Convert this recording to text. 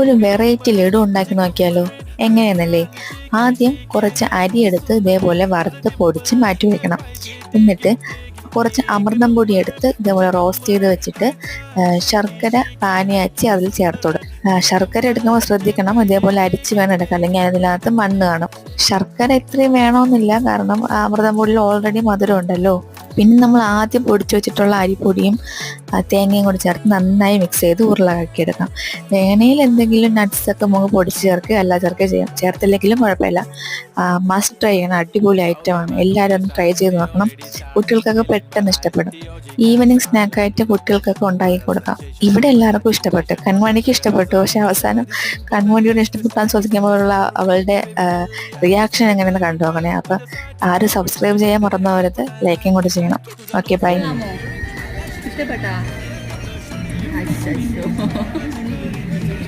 ഒരു വെറൈറ്റി ലഡു ഉണ്ടാക്കി നോക്കിയാലോ? എങ്ങനെയെന്നല്ലേ? ആദ്യം കുറച്ച് അരി എടുത്ത് ഇതേപോലെ വറുത്ത് പൊടിച്ച് മാറ്റി വെക്കണം. എന്നിട്ട് കുറച്ച് അമൃതം പൊടി എടുത്ത് ഇതേപോലെ റോസ്റ്റ് ചെയ്ത് വെച്ചിട്ട് ശർക്കര പാനിയാച്ചി അതിൽ ചേർത്തോടും ശർക്കര എടുക്കുമ്പോൾ ശ്രദ്ധിക്കണം ഇതേപോലെ അരിച്ച് വേണം എടുക്കാം അല്ലെങ്കിൽ അതിനകത്ത് മണ്ണ് കാണും. ശർക്കര ഇത്രയും വേണമെന്നില്ല കാരണം അമൃതം പൊടിയിൽ ഓൾറെഡി മധുരം ഉണ്ടല്ലോ. പിന്നെ നമ്മൾ ആദ്യം പൊടിച്ചു വെച്ചിട്ടുള്ള അരിപ്പൊടിയും തേങ്ങയും കൂടി ചേർത്ത് നന്നായി മിക്സ് ചെയ്ത് ഉരുളാക്കി എടുക്കാം. വേണയിൽ എന്തെങ്കിലും നട്ട്സൊക്കെ നമുക്ക് പൊടിച്ച് ചേർക്കുക അല്ല ചേർക്കുക ചെയ്യാം. ചേർത്തില്ലെങ്കിലും കുഴപ്പമില്ല. മസ്റ്റ് ട്രൈ ചെയ്യണം. അടിപൊളി ഐറ്റമാണ് എല്ലാവരും ഒന്ന് ട്രൈ ചെയ്ത് നോക്കണം. കുട്ടികൾക്കൊക്കെ പെട്ടെന്ന് ഇഷ്ടപ്പെടും. ഈവനിങ് സ്നാക്കായിട്ട് കുട്ടികൾക്കൊക്കെ ഉണ്ടാക്കി കൊടുക്കാം. ഇവിടെ എല്ലാവർക്കും ഇഷ്ടപ്പെട്ടു. കൺമണിക്ക് ഇഷ്ടപ്പെട്ടു. പക്ഷെ അവസാനം കൺമണിയോട് ഇഷ്ടപ്പെട്ടാൻ ചോദിക്കുമ്പോഴുള്ള അവളുടെ റിയാക്ഷൻ എങ്ങനെയെന്ന് കണ്ടു നോക്കണേ. അപ്പം ആരും സബ്സ്ക്രൈബ് ചെയ്യാൻ മറന്നവരത് ലൈക്കും കൂടെ ചെയ്യണം. Okay bye